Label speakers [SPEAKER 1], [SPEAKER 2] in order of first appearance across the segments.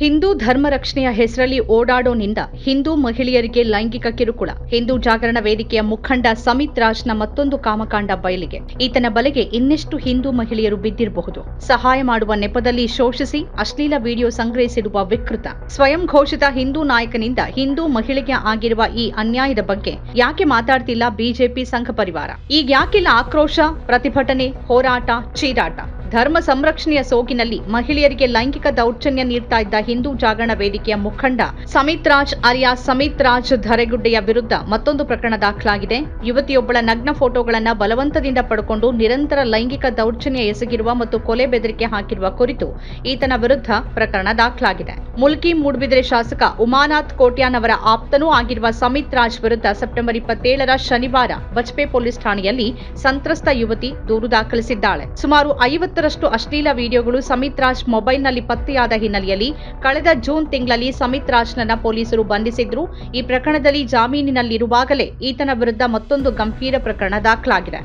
[SPEAKER 1] ಹಿಂದೂ ಧರ್ಮ ರಕ್ಷಣೆಯ ಹೆಸರಲ್ಲಿ ಓಡಾಡೋನಿಂದ ಹಿಂದೂ ಮಹಿಳೆಯರಿಗೆ ಲೈಂಗಿಕ ಕಿರುಕುಳ, ಹಿಂದೂ ಜಾಗರಣ ವೇದಿಕೆಯ ಮುಖಂಡ ಸಮಿತ್ ರಾಜ್ನ ಮತ್ತೊಂದು ಕಾಮಕಾಂಡ ಬಯಲಿಗೆ. ಈತನ ಬಲೆಗೆ ಇನ್ನೆಷ್ಟು ಹಿಂದೂ ಮಹಿಳೆಯರು ಬಿದ್ದಿರಬಹುದು? ಸಹಾಯ ಮಾಡುವ ನೆಪದಲ್ಲಿ ಶೋಷಿಸಿ ಅಶ್ಲೀಲ ವಿಡಿಯೋ ಸಂಗ್ರಹಿಸಿರುವ ವಿಕೃತ. ಸ್ವಯಂ ಘೋಷಿತ ಹಿಂದೂ ನಾಯಕನಿಂದ ಹಿಂದೂ ಮಹಿಳೆಗೆ ಆಗಿರುವ ಈ ಅನ್ಯಾಯದ ಬಗ್ಗೆ ಯಾಕೆ ಮಾತಾಡ್ತಿಲ್ಲ ಬಿಜೆಪಿ ಸಂಘ ಪರಿವಾರ? ಈಗ ಯಾಕಿಲ್ಲ ಆಕ್ರೋಶ, ಪ್ರತಿಭಟನೆ, ಹೋರಾಟ, ಚೀರಾಟ? ಧರ್ಮ ಸಂರಕ್ಷಣೆಯ ಸೋಗಿನಲ್ಲಿ ಮಹಿಳೆಯರಿಗೆ ಲೈಂಗಿಕ ದೌರ್ಜನ್ಯ ನೀಡ್ತಾ ಇದ್ದ ಹಿಂದೂ ಜಾಗರಣ ವೇದಿಕೆಯ ಮುಖಂಡ ಸಮಿತ್ ರಾಜ್ ಅರಿಯಾ ಸಮಿತ್ ರಾಜ್ ಧರೆಗುಡ್ಡೆಯ ವಿರುದ್ಧ ಮತ್ತೊಂದು ಪ್ರಕರಣ ದಾಖಲಾಗಿದೆ. ಯುವತಿಯೊಬ್ಬಳ ನಗ್ನ ಫೋಟೋಗಳನ್ನು ಬಲವಂತದಿಂದ ಪಡ್ಕೊಂಡು ನಿರಂತರ ಲೈಂಗಿಕ ದೌರ್ಜನ್ಯ ಎಸಗಿರುವ ಮತ್ತು ಕೊಲೆ ಬೆದರಿಕೆ ಹಾಕಿರುವ ಕುರಿತು ಈತನ ವಿರುದ್ಧ ಪ್ರಕರಣ ದಾಖಲಾಗಿದೆ. ಮುಲ್ಕಿ ಮೂಡ್ಬಿದ್ರೆ ಶಾಸಕ ಉಮಾನಾಥ್ ಕೋಟ್ಯಾನ್ ಅವರ ಆಪ್ತನೂ ಆಗಿರುವ ಸಮಿತ್ ರಾಜ್ ವಿರುದ್ಧ ಸೆಪ್ಟೆಂಬರ್ ಇಪ್ಪತ್ತೇಳರ ಶನಿವಾರ ಬಜ್ಪೆ ಪೊಲೀಸ್ ಠಾಣೆಯಲ್ಲಿ ಸಂತ್ರಸ್ತ ಯುವತಿ ದೂರು ದಾಖಲಿಸಿದ್ದಾಳೆ. ಸುಮಾರು ಐವತ್ತರಷ್ಟು ಅಶ್ಲೀಲ ವಿಡಿಯೋಗಳು ಸಮಿತ್ ರಾಜ್ ಮೊಬೈಲ್ನಲ್ಲಿ ಪತ್ತೆಯಾದ ಹಿನ್ನೆಲೆಯಲ್ಲಿ ಕಳೆದ ಜೂನ್ ತಿಂಗಳಲ್ಲಿ ಸಮಿತ್ ರಾಜ್ನನ್ನ ಪೊಲೀಸರು ಬಂಧಿಸಿದ್ರು. ಈ ಪ್ರಕರಣದಲ್ಲಿ ಜಾಮೀನಿನಲ್ಲಿರುವಾಗಲೇ ಈತನ ವಿರುದ್ಧ ಮತ್ತೊಂದು ಗಂಭೀರ ಪ್ರಕರಣ ದಾಖಲಾಗಿದೆ.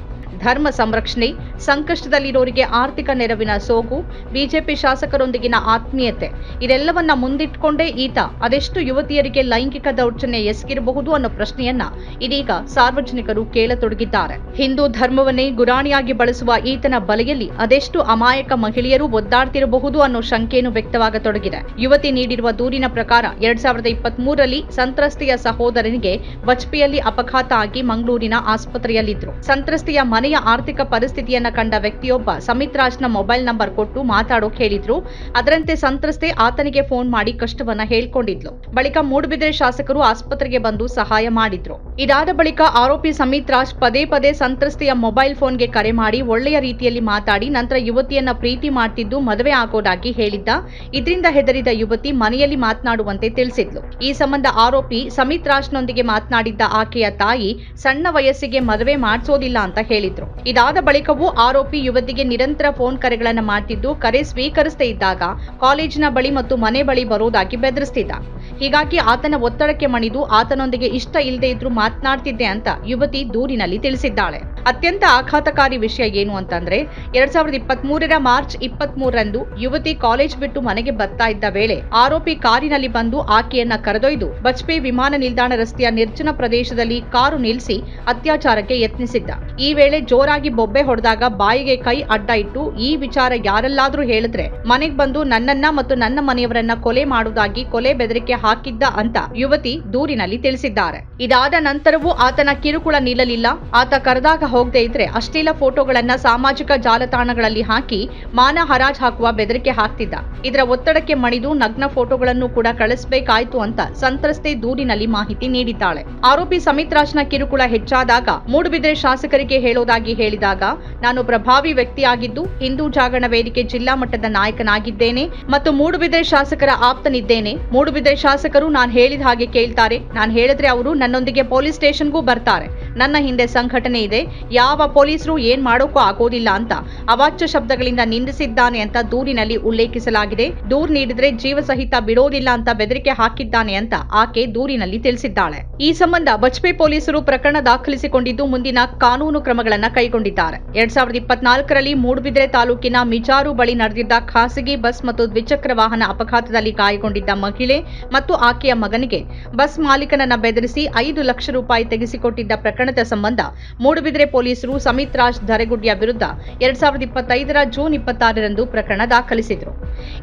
[SPEAKER 1] ಧರ್ಮ ಸಂರಕ್ಷಣೆ, ಸಂಕಷ್ಟದಲ್ಲಿರೋರಿಗೆ ಆರ್ಥಿಕ ನೆರವಿನ ಸೋಗು, ಬಿಜೆಪಿ ಶಾಸಕರೊಂದಿಗಿನ ಆತ್ಮೀಯತೆ, ಇದೆಲ್ಲವನ್ನ ಮುಂದಿಟ್ಕೊಂಡೇ ಈತ ಅದೆಷ್ಟು ಯುವತಿಯರಿಗೆ ಲೈಂಗಿಕ ದೌರ್ಜನ್ಯ ಎಸಗಿರಬಹುದು ಅನ್ನೋ ಪ್ರಶ್ನೆಯನ್ನ ಇದೀಗ ಸಾರ್ವಜನಿಕರು ಕೇಳತೊಡಗಿದ್ದಾರೆ. ಹಿಂದೂ ಧರ್ಮವನ್ನೇ ಗುರಾಣಿಯಾಗಿ ಬಳಸುವ ಈತನ ಬಲೆಯಲ್ಲಿ ಅದೆಷ್ಟು ಅಮಾಯಕ ಮಹಿಳೆಯರು ಒದ್ದಾಡ್ತಿರಬಹುದು ಅನ್ನೋ ಶಂಕೆಯನ್ನು ವ್ಯಕ್ತವಾಗತೊಡಗಿದೆ. ಯುವತಿ ನೀಡಿರುವ ದೂರಿನ ಪ್ರಕಾರ ಎರಡ್ ಸಾವಿರದ ಇಪ್ಪತ್ತ್ ಮೂರರಲ್ಲಿ ಸಂತ್ರಸ್ತೆಯ ಸಹೋದರನಿಗೆ ಬಜ್ಪೆಯಲ್ಲಿ ಅಪಘಾತ ಆಗಿ ಮಂಗಳೂರಿನ ಆಸ್ಪತ್ರೆಯಲ್ಲಿದ್ದರು ಸಂತ್ರಸ್ತೆಯ ಮನೆಯ ಆರ್ಥಿಕ ಪರಿಸ್ಥಿತಿಯನ್ನ ಕಂಡ ವ್ಯಕ್ತಿಯೊಬ್ಬ ಸಮಿತ್ ರಾಜ್ನ ಮೊಬೈಲ್ ನಂಬರ್ ಕೊಟ್ಟು ಮಾತಾಡೋಕ್ ಹೇಳಿದ್ರು. ಅದರಂತೆ ಸಂತ್ರಸ್ತೆ ಆತನಿಗೆ ಫೋನ್ ಮಾಡಿ ಕಷ್ಟವನ್ನ ಹೇಳ್ಕೊಂಡಿದ್ಲು. ಬಳಿಕ ಮೂಡುಬಿದ್ರೆ ಶಾಸಕರು ಆಸ್ಪತ್ರೆಗೆ ಬಂದು ಸಹಾಯ ಮಾಡಿದ್ರು. ಇದಾದ ಬಳಿಕ ಆರೋಪಿ ಸಮಿತ್ ರಾಜ್ ಪದೇ ಪದೇ ಸಂತ್ರಸ್ತೆಯ ಮೊಬೈಲ್ ಫೋನ್ಗೆ ಕರೆ ಮಾಡಿ ಒಳ್ಳೆಯ ರೀತಿಯಲ್ಲಿ ಮಾತಾಡಿ ನಂತರ ಯುವತಿಯನ್ನ ಪ್ರೀತಿ ಮಾಡ್ತಿದ್ದು ಮದುವೆ ಆಗೋದಾಗಿ ಹೇಳಿದ್ದ. ಇದರಿಂದ ಹೆದರಿದ ಯುವತಿ ಮನೆಯಲ್ಲಿ ಮಾತನಾಡುವಂತೆ ತಿಳಿಸಿದ್ಲು. ಈ ಸಂಬಂಧ ಆರೋಪಿ ಸಮಿತ್ ರಾಜ್ನೊಂದಿಗೆ ಮಾತನಾಡಿದ್ದ ಆಕೆಯ ತಾಯಿ ಸಣ್ಣ ವಯಸ್ಸಿಗೆ ಮದುವೆ ಮಾಡಿಸೋದಿಲ್ಲ ಅಂತ ಹೇಳಿದ್ರು ಇದಾದ ಬಳಿಕವೂ ಆರೋಪಿ ಯುವತಿಗೆ ನಿರಂತರ ಫೋನ್ ಕರೆಗಳನ್ನ ಮಾಡ್ತಿದ್ದು, ಕರೆ ಸ್ವೀಕರಿಸದೇ ಇದ್ದಾಗ ಕಾಲೇಜಿನ ಬಳಿ ಮತ್ತು ಮನೆ ಬಳಿ ಬರೋದಾಗಿ ಬೆದರಿಸ್ತಿದ್ದ. ಹೀಗಾಗಿ ಆತನ ಒತ್ತಡಕ್ಕೆ ಮಣಿದು ಆತನೊಂದಿಗೆ ಇಷ್ಟ ಇಲ್ಲದೆ ಇದ್ರೂ ಮಾತನಾಡ್ತಿದ್ದೆ ಅಂತ ಯುವತಿ ದೂರಿನಲ್ಲಿ ತಿಳಿಸಿದ್ದಾಳೆ. ಅತ್ಯಂತ ಆಘಾತಕಾರಿ ವಿಷಯ ಏನು ಅಂತಂದ್ರೆ, ಎರಡ್ ಸಾವಿರದ ಇಪ್ಪತ್ತ್ ಮೂರರ ಮಾರ್ಚ್ ಇಪ್ಪತ್ತ್ ಮೂರರಂದು ಯುವತಿ ಕಾಲೇಜ್ ಬಿಟ್ಟು ಮನೆಗೆ ಬರ್ತಾ ಇದ್ದ ವೇಳೆ ಆರೋಪಿ ಕಾರಿನಲ್ಲಿ ಬಂದು ಆಕೆಯನ್ನ ಕರೆದೊಯ್ದು ಬಜ್ಪೆ ವಿಮಾನ ನಿಲ್ದಾಣ ರಸ್ತೆಯ ನಿರ್ಜನ ಪ್ರದೇಶದಲ್ಲಿ ಕಾರು ನಿಲ್ಲಿಸಿ ಅತ್ಯಾಚಾರಕ್ಕೆ ಯತ್ನಿಸಿದ್ದ. ಈ ವೇಳೆ ಜೋರಾಗಿ ಬೊಬ್ಬೆ ಹೊಡೆದಾಗ ಬಾಯಿಗೆ ಕೈ ಅಡ್ಡ ಇಟ್ಟು ಈ ವಿಚಾರ ಯಾರಲ್ಲಾದ್ರೂ ಹೇಳಿದ್ರೆ ಮನೆಗ್ ಬಂದು ನನ್ನನ್ನ ಮತ್ತು ನನ್ನ ಮನೆಯವರನ್ನ ಕೊಲೆ ಮಾಡುವುದಾಗಿ ಕೊಲೆ ಬೆದರಿಕೆ ಹಾಕಿದ್ದ ಅಂತ ಯುವತಿ ದೂರಿನಲ್ಲಿ ತಿಳಿಸಿದ್ದಾರೆ. ಇದಾದ ನಂತರವೂ ಆತನ ಕಿರುಕುಳ ನಿಲ್ಲಲಿಲ್ಲ. ಆತ ಕರೆದಾಗ ಹೋಗದೆ ಇದ್ರೆ ಅಶ್ಲೀಲ ಫೋಟೋಗಳನ್ನ ಸಾಮಾಜಿಕ ಜಾಲತಾಣಗಳಲ್ಲಿ ಹಾಕಿ ಮಾನ ಹರಾಜ್ ಹಾಕುವ ಬೆದರಿಕೆ ಹಾಕ್ತಿದ್ದ. ಇದರ ಒತ್ತಡಕ್ಕೆ ಮಣಿದು ನಗ್ನ ಫೋಟೋಗಳನ್ನು ಕೂಡ ಕಳಿಸಬೇಕಾಯ್ತು ಅಂತ ಸಂತ್ರಸ್ತೆ ದೂರಿನಲ್ಲಿ ಮಾಹಿತಿ ನೀಡಿದ್ದಾಳೆ. ಆರೋಪಿ ಸಮಿತ್ ರಾಜ್ನ ಕಿರುಕುಳ ಹೆಚ್ಚಾದಾಗ ಮೂಡುಬಿದ್ರೆ ಶಾಸಕರಿಗೆ ಹೇಳೋದಾಗಿ ಹೇಳಿದಾಗ, ನಾನು ಪ್ರಭಾವಿ ವ್ಯಕ್ತಿಯಾಗಿದ್ದು ಹಿಂದೂ ಜಾಗರಣ ವೇದಿಕೆ ಜಿಲ್ಲಾ ಮಟ್ಟದ ನಾಯಕನಾಗಿದ್ದೇನೆ ಮತ್ತು ಮೂಡುಬಿದ್ರೆ ಶಾಸಕರ ಆಪ್ತನಿದ್ದೇನೆ. ಮೂಡುಬಿದ್ರೆ ಶಾಸಕರು ನಾನು ಹೇಳಿದ ಹಾಗೆ ಕೇಳ್ತಾರೆ. ನಾನು ಹೇಳಿದ್ರೆ ಅವರು ನನ್ನೊಂದಿಗೆ ಪೊಲೀಸ್ ಸ್ಟೇಷನ್ಗೂ ಬರ್ತಾರೆ. ನನ್ನ ಹಿಂದೆ ಸಂಘಟನೆ ಇದೆ. ಯಾವ ಪೊಲೀಸರು ಏನ್ ಮಾಡೋಕ್ಕೂ ಆಗೋದಿಲ್ಲ ಅಂತ ಅವಾಚ್ಯ ಶಬ್ದಗಳಿಂದ ನಿಂದಿಸಿದ್ದಾನೆ ಅಂತ ದೂರಿನಲ್ಲಿ ಉಲ್ಲೇಖಿಸಲಾಗಿದೆ. ದೂರು ನೀಡಿದ್ರೆ ಜೀವ ಸಹಿತ ಬಿಡೋದಿಲ್ಲ ಅಂತ ಬೆದರಿಕೆ ಹಾಕಿದ್ದಾನೆ ಅಂತ ಆಕೆ ದೂರಿನಲ್ಲಿ ತಿಳಿಸಿದ್ದಾಳೆ. ಈ ಸಂಬಂಧ ಬಜ್ಪೆ ಪೊಲೀಸರು ಪ್ರಕರಣ ದಾಖಲಿಸಿಕೊಂಡಿದ್ದು ಮುಂದಿನ ಕಾನೂನು ಕ್ರಮಗಳನ್ನು ಕೈಗೊಂಡಿದ್ದಾರೆ. ಎರಡ್ ಸಾವಿರದ ಇಪ್ಪತ್ನಾಲ್ಕರಲ್ಲಿ ಮೂಡುಬಿದ್ರೆ ತಾಲೂಕಿನ ಮಿಜಾರು ಬಳಿ ನಡೆದಿದ್ದ ಖಾಸಗಿ ಬಸ್ ಮತ್ತು ದ್ವಿಚಕ್ರ ವಾಹನ ಅಪಘಾತದಲ್ಲಿ ಗಾಯಗೊಂಡಿದ್ದ ಮಹಿಳೆ ಮತ್ತು ಆಕೆಯ ಮಗನಿಗೆ ಬಸ್ ಮಾಲೀಕನನ್ನ ಬೆದರಿಸಿ ಐದು ಲಕ್ಷ ರೂಪಾಯಿ ತೆಗೆಸಿಕೊಟ್ಟಿದ್ದ ಪ್ರಕರಣದ ಸಂಬಂಧ ಮೂಡುಬಿದಿರೆ ಪೊಲೀಸರು ಸಮಿತ್ ರಾಜ್ ಧರೆಗುಡ್ಡಿಯ ವಿರುದ್ಧ ಎರಡ್ ಸಾವಿರದ ಇಪ್ಪತ್ತೈದರ ಜೂನ್ ಇಪ್ಪತ್ತಾರರಂದು ಪ್ರಕರಣ ದಾಖಲಿಸಿದರು.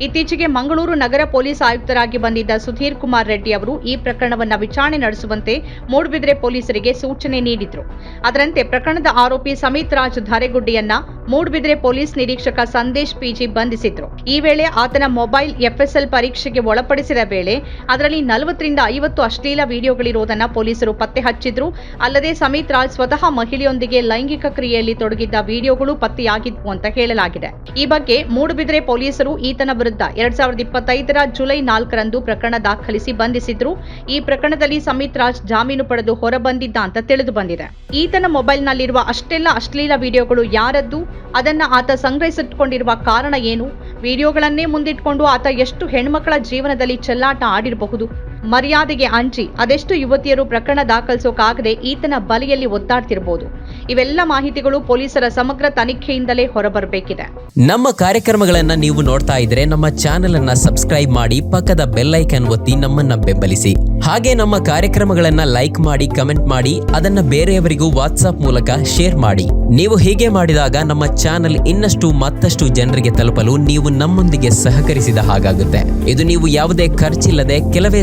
[SPEAKER 1] ಇತ್ತೀಚೆಗೆ ಮಂಗಳೂರು ನಗರ ಪೊಲೀಸ್ ಆಯುಕ್ತರಾಗಿ ಬಂದಿದ್ದ ಸುಧೀರ್ ಕುಮಾರ್ ರೆಡ್ಡಿ ಅವರು ಈ ಪ್ರಕರಣವನ್ನು ವಿಚಾರಣೆ ನಡೆಸುವಂತೆ ಮೂಡುಬಿದಿರೆ ಪೊಲೀಸರಿಗೆ ಸೂಚನೆ ನೀಡಿದ್ರು. ಅದರಂತೆ ಪ್ರಕರಣದ ಆರೋಪಿ ಸಮಿತ್ ರಾಜ್ ಧಾರೆಗುಡ್ಡಿಯನ್ನ ಮೂಡುಬಿದ್ರೆ ಪೊಲೀಸ್ ನಿರೀಕ್ಷಕ ಸಂದೇಶ್ ಪಿಜಿ ಬಂಧಿಸಿದ್ರು. ಈ ವೇಳೆ ಆತನ ಮೊಬೈಲ್ ಎಫ್ಎಸ್ಎಲ್ ಪರೀಕ್ಷೆಗೆ ಒಳಪಡಿಸಿದ ವೇಳೆ ಅದರಲ್ಲಿ ನಲವತ್ತರಿಂದ ಐವತ್ತು ಅಶ್ಲೀಲ ವಿಡಿಯೋಗಳಿರುವುದನ್ನು ಪೊಲೀಸರು ಪತ್ತೆ ಹಚ್ಚಿದ್ರು. ಅಲ್ಲದೆ ಸಮಿತ್ ರಾಜ್ ಸ್ವತಃ ಮಹಿಳೆಯೊಂದಿಗೆ ಲೈಂಗಿಕ ಕ್ರಿಯೆಯಲ್ಲಿ ತೊಡಗಿದ್ದ ವಿಡಿಯೋಗಳು ಪತ್ತೆಯಾಗಿದ್ವು ಅಂತ ಹೇಳಲಾಗಿದೆ. ಈ ಬಗ್ಗೆ ಮೂಡುಬಿದ್ರೆ ಪೊಲೀಸರು ಈತನ ವಿರುದ್ಧ ಎರಡ್ ಸಾವಿರದ ಇಪ್ಪತ್ತೈದರ ಜುಲೈ ನಾಲ್ಕರಂದು ಪ್ರಕರಣ ದಾಖಲಿಸಿ ಬಂಧಿಸಿದ್ರು. ಈ ಪ್ರಕರಣದಲ್ಲಿ ಸಮಿತ್ ರಾಜ್ ಜಾಮೀನು ಪಡೆದು ಹೊರಬಂದಿದ್ದ ಅಂತ ತಿಳಿದು ಬಂದಿದೆ. ಈತನ ಮೊಬೈಲ್ನಲ್ಲಿರುವ ಅಷ್ಟೆಲ್ಲ ಅಶ್ಲೀಲ ವಿಡಿಯೋಗಳು ಯಾರದ್ದು? ಅದನ್ನ ಆತ ಸಂಗ್ರಹಿಸಿಟ್ಕೊಂಡಿರುವ ಕಾರಣ ಏನು? ವಿಡಿಯೋಗಳನ್ನೇ ಮುಂದಿಟ್ಕೊಂಡು ಆತ ಎಷ್ಟು ಹೆಣ್ಮಕ್ಕಳ ಜೀವನದಲ್ಲಿ ಚೆಲ್ಲಾಟ ಆಡಿರಬಹುದು? ಮರ್ಯಾದೆಗೆ ಅಂಚಿ ಅದೆಷ್ಟು ಯುವತಿಯರು ಪ್ರಕರಣ ದಾಖಲಿಸೋಕಾಗದೆ ಈತನ ಬಲೆಯಲ್ಲಿ ಒತ್ತಾಡ್ತಿರಬಹುದು ಇವೆಲ್ಲ ಮಾಹಿತಿಗಳು ಪೊಲೀಸರ ಸಮಗ್ರ ತನಿಖೆಯಿಂದಲೇ ಹೊರಬರಬೇಕಿದೆ.
[SPEAKER 2] ನಮ್ಮ ಕಾರ್ಯಕ್ರಮಗಳನ್ನ ನೀವು ನೋಡ್ತಾ ಇದ್ರೆ ನಮ್ಮ ಚಾನೆಲ್ ಅನ್ನ ಸಬ್ಸ್ಕ್ರೈಬ್ ಮಾಡಿ ಪಕ್ಕದ ಬೆಲ್ಲೈಕನ್ ಒತ್ತಿ ನಮ್ಮನ್ನ ಬೆಂಬಲಿಸಿ. ಹಾಗೆ ನಮ್ಮ ಕಾರ್ಯಕ್ರಮಗಳನ್ನ ಲೈಕ್ ಮಾಡಿ, ಕಮೆಂಟ್ ಮಾಡಿ, ಅದನ್ನ ಬೇರೆಯವರಿಗೂ ವಾಟ್ಸ್ಆಪ್ ಮೂಲಕ ಶೇರ್ ಮಾಡಿ. ನೀವು ಹೀಗೆ ಮಾಡಿದಾಗ ನಮ್ಮ ಚಾನೆಲ್ ಇನ್ನಷ್ಟು ಮತ್ತಷ್ಟು ಜನರಿಗೆ ತಲುಪಲು ನೀವು ನಮ್ಮೊಂದಿಗೆ ಸಹಕರಿಸಿದ ಹಾಗಾಗುತ್ತೆ. ಇದು ನೀವು ಯಾವುದೇ ಖರ್ಚಿಲ್ಲದೆ ಕೆಲವೇ